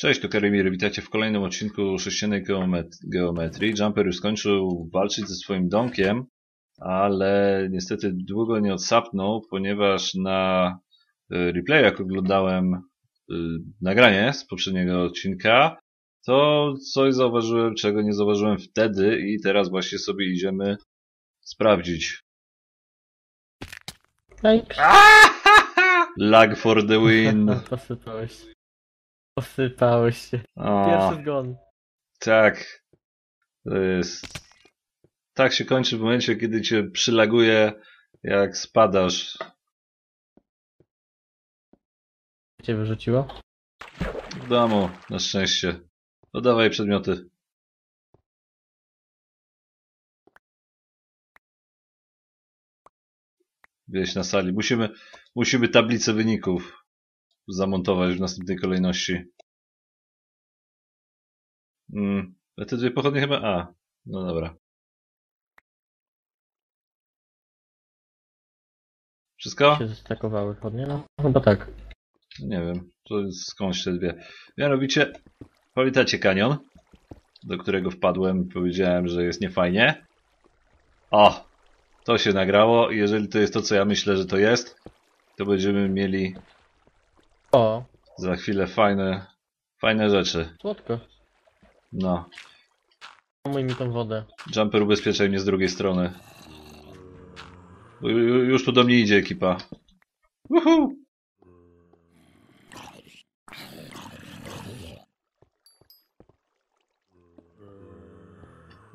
Cześć, to Karimir, witajcie w kolejnym odcinku sześciennej geomet geometrii. Jumper już skończył walczyć ze swoim domkiem, ale niestety długo nie odsapnął, ponieważ na y, replay, jak oglądałem y, nagranie z poprzedniego odcinka, to coś zauważyłem, czego nie zauważyłem wtedy i teraz właśnie sobie idziemy sprawdzić. Thanks. Lag for the win. Posypałeś. Posypałeś się. O. Pierwszy zgon. Tak. To jest. Tak się kończy w momencie, kiedy cię przylaguje, jak spadasz. Cię wyrzuciło? W domu, na szczęście. Dodawaj przedmioty. Wieś na sali. Musimy, musimy tablicę wyników zamontować w następnej kolejności. Mm, te dwie pochodnie chyba... A, no dobra. Wszystko? Się zestakowały chodnie? No chyba tak. Nie wiem, to jest skądś te dwie. Mianowicie, pamiętacie kanion, do którego wpadłem, powiedziałem, że jest niefajnie. O! To się nagrało jeżeli to jest to, co ja myślę, że to jest, to będziemy mieli O, za chwilę fajne, fajne rzeczy. słodko. No. Umyj mi tą wodę. Jumper ubezpieczaj mnie z drugiej strony. Bo ju- ju- Już tu do mnie idzie ekipa. Uhu!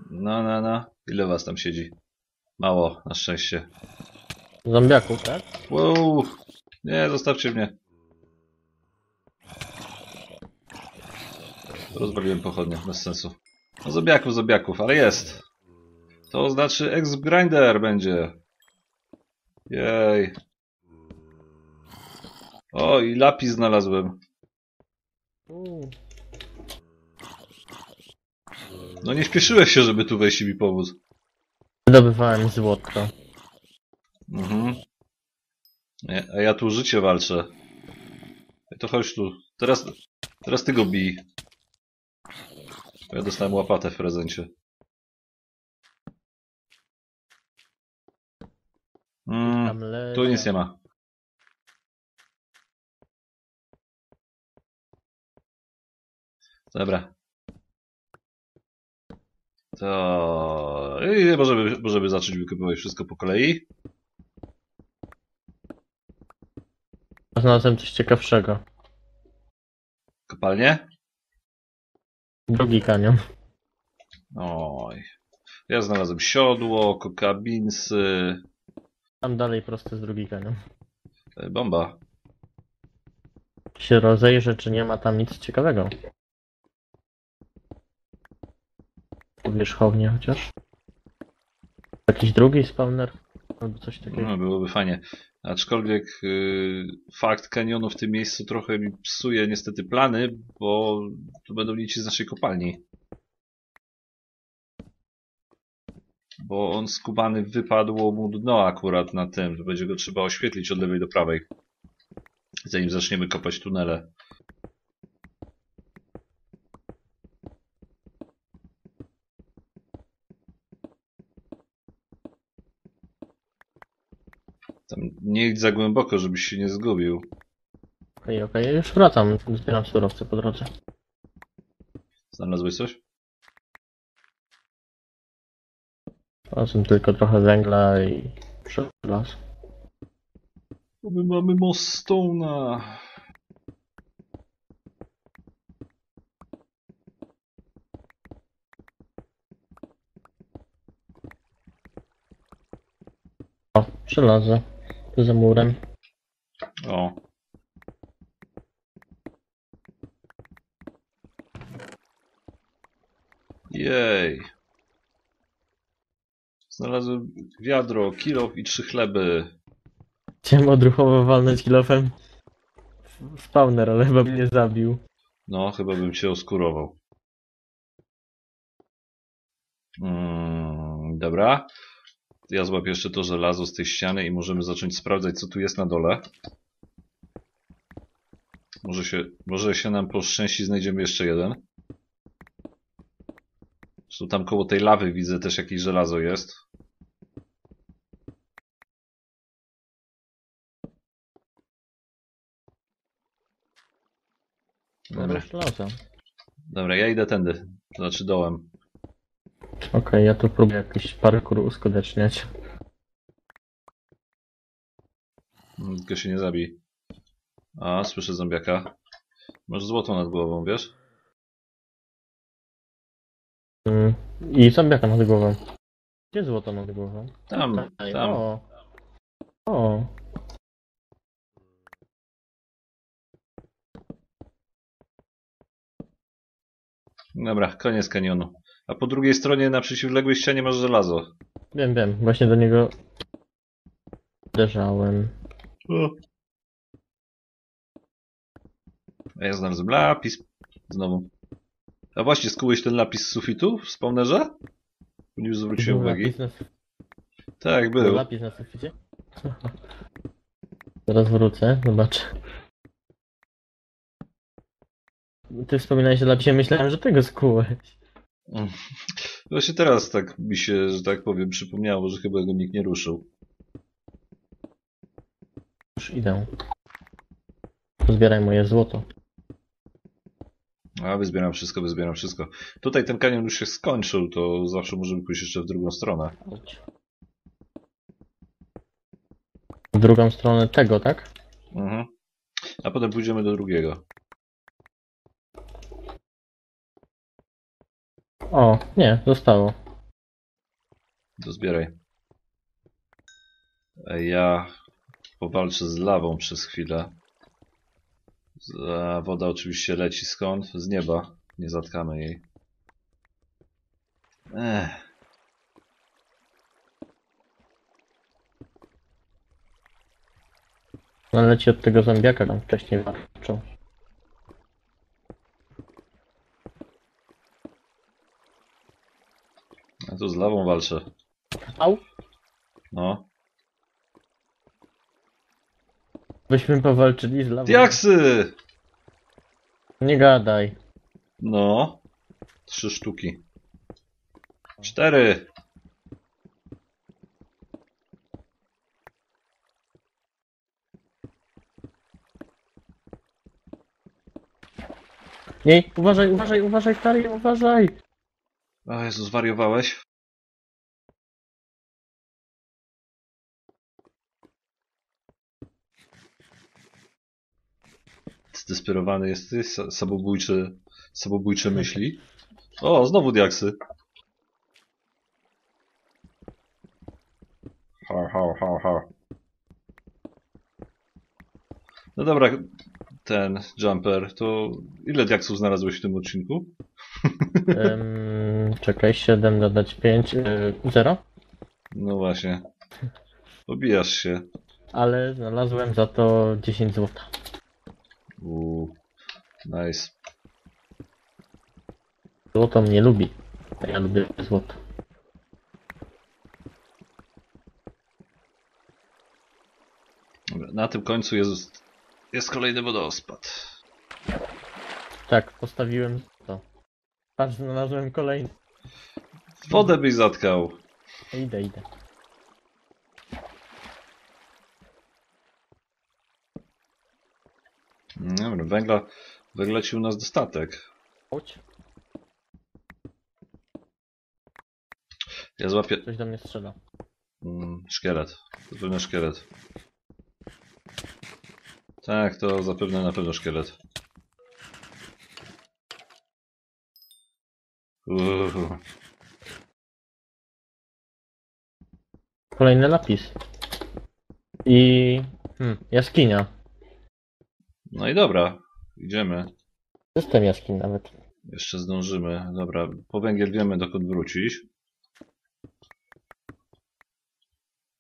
No, no, no. Ile was tam siedzi? Mało, na szczęście. Zombiaków, tak? Wow! Nie, zostawcie mnie. Rozwaliłem pochodnie, bez sensu. No zobiaków, zobiaków, ale jest. To znaczy Exp Grinder będzie. Jej. O, i lapis znalazłem. No nie śpieszyłeś się, żeby tu wejść i mi pomóc. Wydobywałem złoto. Mhm. Nie, a ja tu życie walczę. To chodź tu. Teraz, teraz ty go bij. Ja dostałem łapatę w prezencie. Mm, tu nic nie ma. Dobra. To... I możemy, możemy zacząć wykupywać wszystko po kolei. Znalazłem coś ciekawszego. Kopalnie? Drugi kanion. Oj. Ja znalazłem siodło, kokabinsy, Tam dalej prosto z drugi kanion. e, bomba. Się rozejrzę, czy nie ma tam nic ciekawego. Powierzchownie chociaż. Jakiś drugi spawner? Albo coś takiego. No, byłoby fajnie. Aczkolwiek y, fakt kanionu w tym miejscu trochę mi psuje niestety plany, bo tu będą nici z naszej kopalni. Bo on skubany wypadło mu dno akurat na tym, że będzie go trzeba oświetlić od lewej do prawej. Zanim zaczniemy kopać tunele. Tam nie idź za głęboko, żebyś się nie zgubił. Okej, okej, już wracam. Zbieram surowce po drodze. Znalazłeś coś? Znalazłem tylko trochę węgla i żelazo. Bo my mamy Mostona. O, żelazo. Tu za murem. O. Jej. Znalazłem wiadro, kilo i trzy chleby. Chciałem odruchowo walnąć kilofem spawner, ale chyba mnie zabił. No, chyba bym cię oskurował. Mm, dobra. Ja złapię jeszcze to żelazo z tej ściany i możemy zacząć sprawdzać, co tu jest na dole. Może się, może się nam poszczęści, znajdziemy jeszcze jeden. Zresztą tam koło tej lawy widzę też jakieś żelazo jest. Dobra, Dobra, ja idę tędy, to znaczy dołem. Okej, ja tu próbuję jakiś parkour uskuteczniać. Tylko się nie zabij. A, słyszę zombiaka. Masz złoto nad głową, wiesz? Mm. I zombiaka nad głową. Gdzie złoto nad głową? Tam, Tutaj, tam. O. O. Dobra, koniec kanionu. A po drugiej stronie na przeciwległej ścianie masz żelazo. Wiem, wiem. Właśnie do niego. A ja znalazłem lapis. Znowu. A właśnie, skułeś ten lapis z sufitu w spawnerze? Nie zwróciłem Był uwagi. lapis na, Tak, był był. lapis na suficie? Zaraz wrócę, zobaczę. Ty wspominałeś o lapisie, myślałem, że tego skułeś. Mm. Właśnie teraz tak mi się, że tak powiem, przypomniało, że chyba go nikt nie ruszył. Już idę. Pozbieraj moje złoto. A, wyzbieram wszystko, wyzbieram wszystko. Tutaj ten kanion już się skończył, to zawsze możemy pójść jeszcze w drugą stronę. Chodź. W drugą stronę tego, tak? Mhm. A potem pójdziemy do drugiego. O, nie, zostało. To zbieraj. Ja powalczę z lawą przez chwilę. A woda oczywiście leci skąd? Z nieba. Nie zatkamy jej. Ech. No leci od tego zombiaka, tam wcześniej walczył. Ja tu z lawą walczę. Au! No. Byśmy powalczyli z lawą. Diaksy! Nie gadaj. No. Trzy sztuki. Cztery. Nie, uważaj, uważaj, uważaj, Kari, uważaj! O Jezu, zwariowałeś? Zdesperowany jesteś? Sa- Samobójcze, samobójcze myśli? O, znowu diaksy. Ha, ha, ha, ha. No dobra, ten jumper, to ile diaksów znalazłeś w tym odcinku? Ym, czekaj, 7 dodać 5, yy, 0. No właśnie. Obijasz się. Ale znalazłem za to 10 złota. Uuu, nice. Złoto mnie lubi. a Ja lubię złoto. Dobra, Na tym końcu jest, jest kolejny wodospad. Tak, postawiłem. Patrz, znalazłem kolejny. Wodę byś zatkał. Idę, idę. Dobra, węgla, węgla ci u nas dostatek. Chodź. Ja złapię... Coś do mnie strzela. Mm, szkielet. To pewno szkielet. Tak, to zapewne na pewno szkielet. Uuu. Kolejny lapis. I... Hmm, jaskinia. No i dobra, idziemy. System jaskiń nawet. Jeszcze zdążymy. Dobra, po węgiel wiemy dokąd wrócić.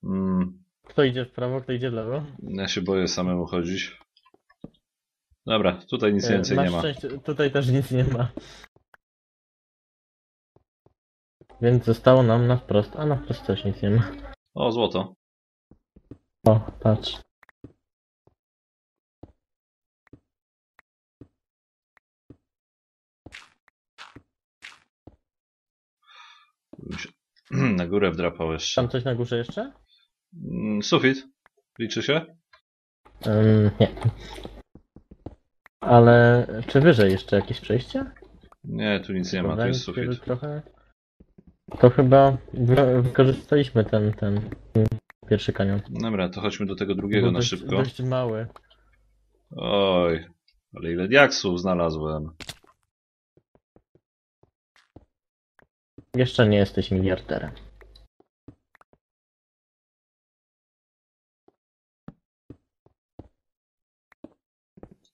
Mm, Kto idzie w prawo, kto idzie w lewo? ja się boję samemu chodzić. Dobra, tutaj nic E, więcej Masz nie ma. szczęście, tutaj też nic nie ma. Więc zostało nam na wprost, a na wprost coś nic nie ma. O, złoto. O, patrz. Na górę wdrapałeś. Tam coś na górze jeszcze? Mm, sufit. Liczy się? Ym, nie. Ale czy wyżej jeszcze jakieś przejście? Nie, tu nic nie ma, tu jest sufit. Trochę. To chyba wy- wykorzystaliśmy ten, ten pierwszy kanion. Dobra, to chodźmy do tego drugiego Był na dość, szybko. dość mały. Oj, ale ile diaksów znalazłem. Jeszcze nie jesteś miliarderem.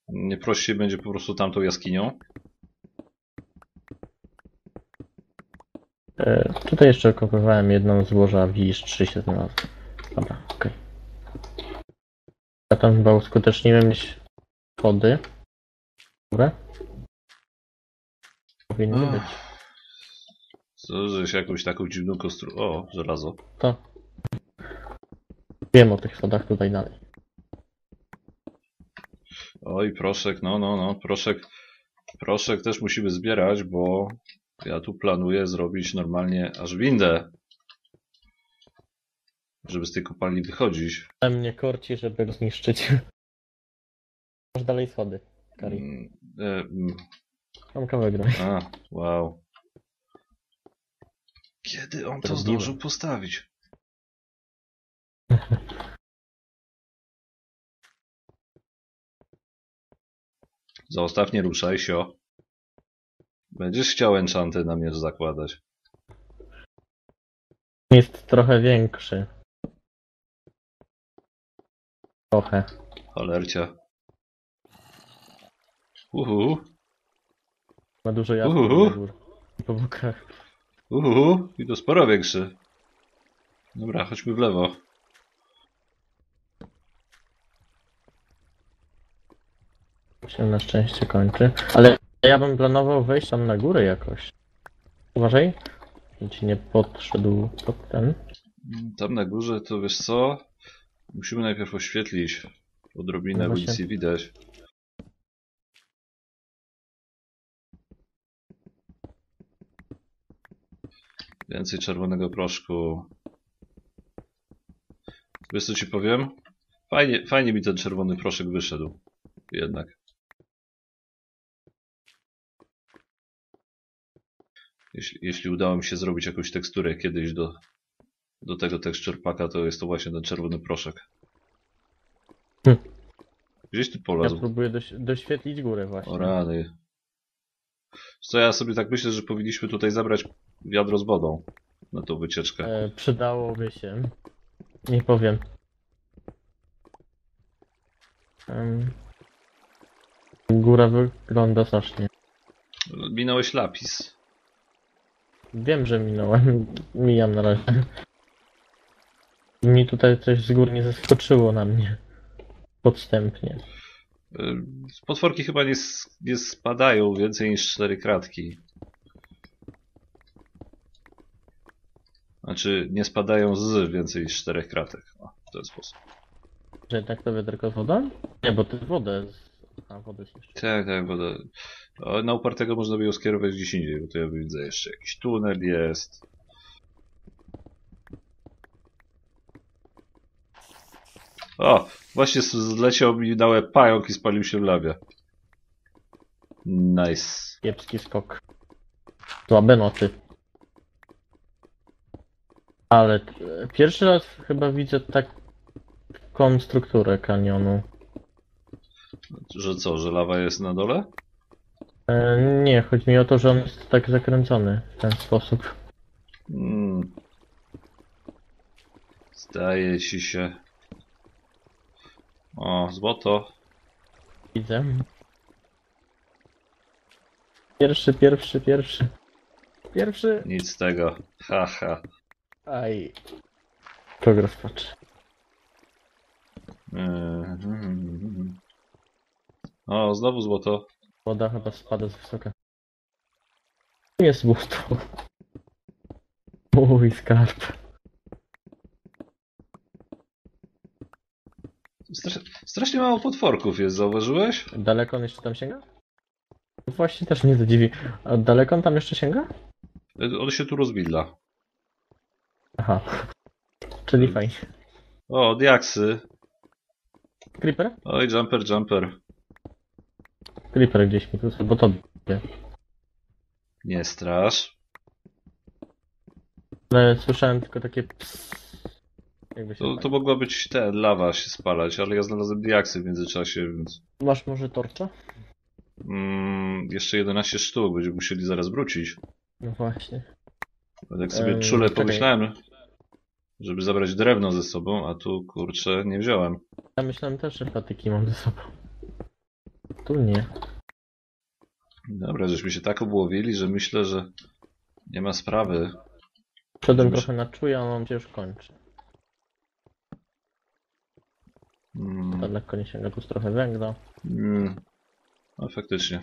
Nie prościej będzie po prostu tamtą jaskinią? E, tutaj jeszcze kopywałem jedną złoża wisz 3 się znalazło. Dobra, okej. Ja tam chyba uskuteczniłem gdzieś schody. Dobra. Powinny Ach. być. Co, żeś jakąś taką dziwną kostru... O, żelazo. To. Wiem o tych schodach tutaj dalej. Oj, proszek, no, no, no, proszek. Proszek też musimy zbierać, bo ja tu planuję zrobić normalnie aż windę. Żeby z tej kopalni wychodzić. Ale mnie korci, żeby go zniszczyć. Masz dalej schody, Kari. Mm, e, mm, Mam kawałek dalej. A, wow. Kiedy on to Prawdziwe. zdążył postawić? Zostaw, nie ruszaj, sio. Będziesz chciał enchanty na miecz zakładać. Jest trochę większy. Trochę. Cholercia. Uhu, Ma dużo jasnych Uhu. po bokach. uhu, i to sporo większy. Dobra, chodźmy w lewo. się na szczęście kończy. Ale ja bym planował wejść tam na górę jakoś. Uważaj. Żeby ci nie podszedł pod ten. Tam na górze to wiesz co? Musimy najpierw oświetlić odrobinę, No bo właśnie. nic nie widać. Więcej czerwonego proszku. Wiesz co ci powiem? Fajnie, fajnie mi ten czerwony proszek wyszedł. Jednak. Jeśli, jeśli udało mi się zrobić jakąś teksturę kiedyś do, do tego texture packa, to jest to właśnie ten czerwony proszek. Hm. Gdzieś tu Ja polazł. próbuję doś doświetlić górę właśnie. O rany. Co ja sobie tak myślę, że powinniśmy tutaj zabrać wiadro z wodą na tą wycieczkę. E, przydałoby się. Nie powiem. Em, góra wygląda strasznie. Minąłeś lapis. Wiem, że minąłem. Mijam na razie. Mi tutaj coś z góry nie zaskoczyło na mnie. Podstępnie. Y, Potworki chyba nie, nie spadają więcej niż cztery kratki. Znaczy, nie spadają z więcej niż czterech kratek. O, w ten sposób. Że jednak to wiaderko z wodą? Nie, bo jest wodę. Z... Wodę zniszczy. Tak, tak, bo to, o, na upartego można by ją skierować gdzieś indziej, bo tu ja widzę jeszcze jakiś tunel jest. O, właśnie zleciał mi na łeb pająk i spalił się w lawie. Nice. Kiepski skok. Słabe noty. Ale pierwszy raz chyba widzę taką strukturę kanionu. Że co, że lawa jest na dole? E, nie, chodzi mi o to, że on jest tak zakręcony w ten sposób. Mm. Zdaje ci się. O, złoto. Widzę. Pierwszy, pierwszy, pierwszy. Pierwszy. Nic z tego. Haha. Aj. Progres patrz. Mhm. O, znowu złoto. Woda chyba spada z wysoka. Tu Jest złoto. Mój skarb. Strasz, strasznie mało potworków jest, zauważyłeś? Daleko on jeszcze tam sięga? Właśnie też mnie to dziwi. A daleko on tam jeszcze sięga? On się tu rozwidla. Aha. Czyli fajnie. O, diaksy. Creeper? Oj, jumper, jumper. Creeper gdzieś mi tu, bo to... Nie strasz. Ale słyszałem tylko takie ps. Jakby się To, to mogła być te, lawa się spalać, ale ja znalazłem diaksy w międzyczasie, więc... Masz może torcza? Mm, jeszcze 11 sztuk, będziemy musieli zaraz wrócić. No właśnie. Ale tak sobie Eee, czule czekaj. pomyślałem, żeby zabrać drewno ze sobą, a tu kurczę nie wziąłem. Ja myślałem też, że patyki mam ze sobą. Tu nie. Dobra, żeśmy się tak obłowili, że myślę, że nie ma sprawy. Dobrze. trochę na czuja, a on się już kończy. Mm, To lekko nie sięga, tu trochę węgla. mm, no faktycznie.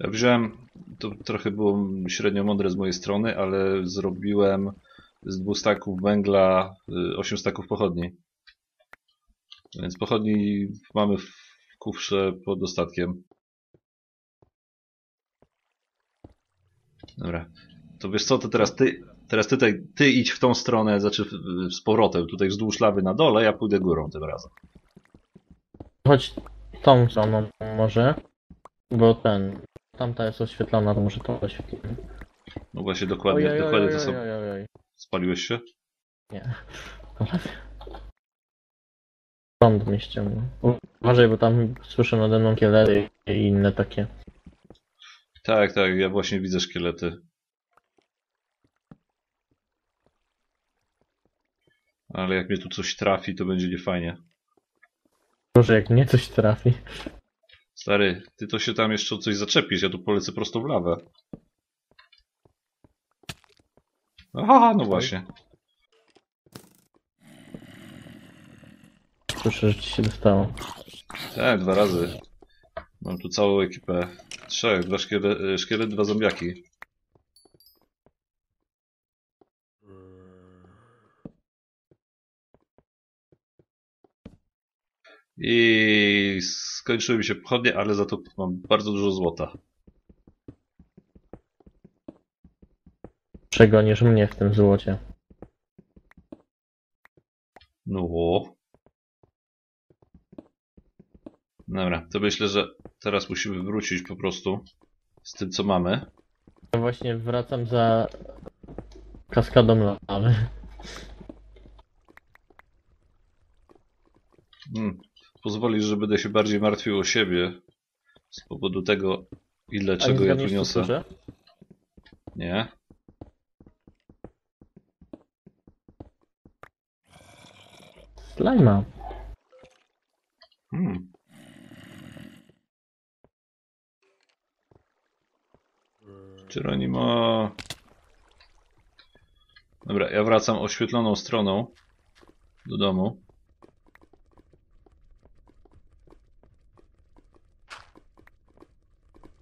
Ja wziąłem, to trochę było średnio mądre z mojej strony, ale zrobiłem z dwóch staków węgla y, 8 staków pochodni. Więc pochodni mamy w kufrze pod dostatkiem. Dobra. To wiesz co, to teraz ty, teraz ty, tutaj, ty idź w tą stronę, znaczy w- z powrotem, tutaj wzdłuż lawy na dole, ja pójdę górą tym razem. Chodź tą stroną może, bo ten, tamta jest oświetlona, to może to oświetlimy. No właśnie, dokładnie, Ojej, dokładnie to ojej, samo. ojej, ojej, ojej. Spaliłeś się? Nie. Prąd mnie ściągnął. Uważaj, bo tam słyszę nade mną kielery i inne takie. Tak, tak, ja właśnie widzę szkielety. Ale jak mnie tu coś trafi, to będzie niefajnie. Może jak mnie coś trafi. Stary, ty to się tam jeszcze coś zaczepisz, ja tu polecę prosto w lawę. Aha, no właśnie. Słyszę, że ci się dostało. Tak, dwa razy. Mam tu całą ekipę. Trzech, dwa szkiele, szkielet, dwa zombiaki. I skończyły mi się pochodnie, ale za to mam bardzo dużo złota. Przegonisz mnie w tym złocie. No. Dobra, to myślę, że teraz musimy wrócić po prostu z tym, co mamy. Ja właśnie wracam za kaskadą lawy. Hmm. Pozwolisz, że będę się bardziej martwił o siebie z powodu tego, ile A czego ja tu niosę. Nie? Slajma. Hmm. Geronimo. Dobra, ja wracam oświetloną stroną do domu.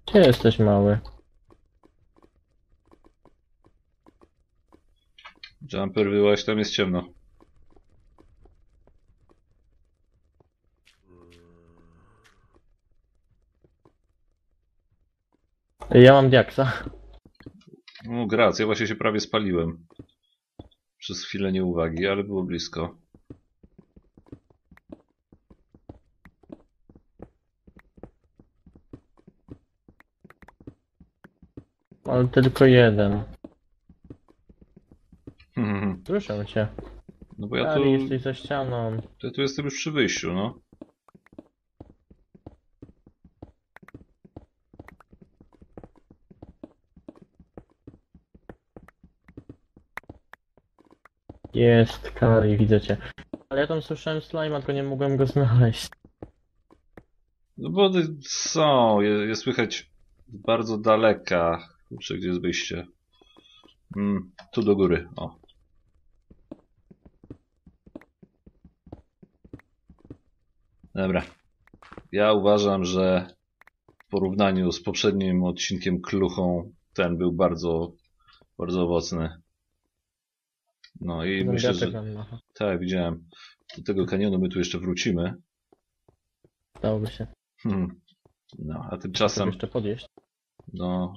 Gdzie jesteś mały? Jumper wyłaś, tam jest ciemno. Ja mam diaksa. No, grac, ja właśnie się prawie spaliłem. Przez chwilę nieuwagi, ale było blisko. Ale tylko jeden. Hmm, Słyszę cię. No bo ja tu, Ale jesteś za ścianą. ja tu jestem już przy wyjściu, no. Jest, Kari, widzę cię. Ale ja tam słyszałem slajma, tylko nie mogłem go znaleźć. No bo są, je, je słychać bardzo daleka. Kurczę, gdzie jest wyjście? Mm, tu do góry, o. Dobra. Ja uważam, że w porównaniu z poprzednim odcinkiem Kluchą, ten był bardzo, bardzo owocny. No i myślę, że... Tak, widziałem. Do tego kanionu my tu jeszcze wrócimy. Dałoby się. Hmm. No, a Czasem tymczasem jeszcze podjeść. No.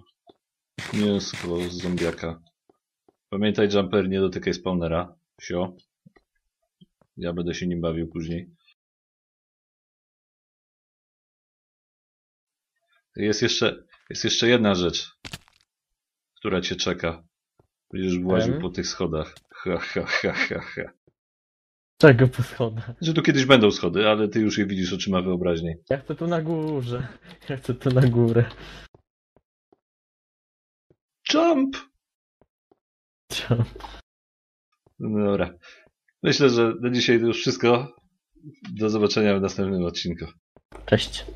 Mięsko z zombiaka. Pamiętaj, Jumper, nie dotykaj spawnera. Sio. Ja będę się nim bawił później. Jest jeszcze, jest jeszcze jedna rzecz, która cię czeka. Będziesz właził po tych schodach. Ha, ha, ha, ha, ha. Czego po schodach? Że tu kiedyś będą schody, ale ty już je widzisz oczyma wyobraźni. Ja chcę tu na górze. Ja chcę tu na górę. Jump! Co? No Dobra. Myślę, że na dzisiaj to już wszystko. Do zobaczenia w następnym odcinku. Cześć.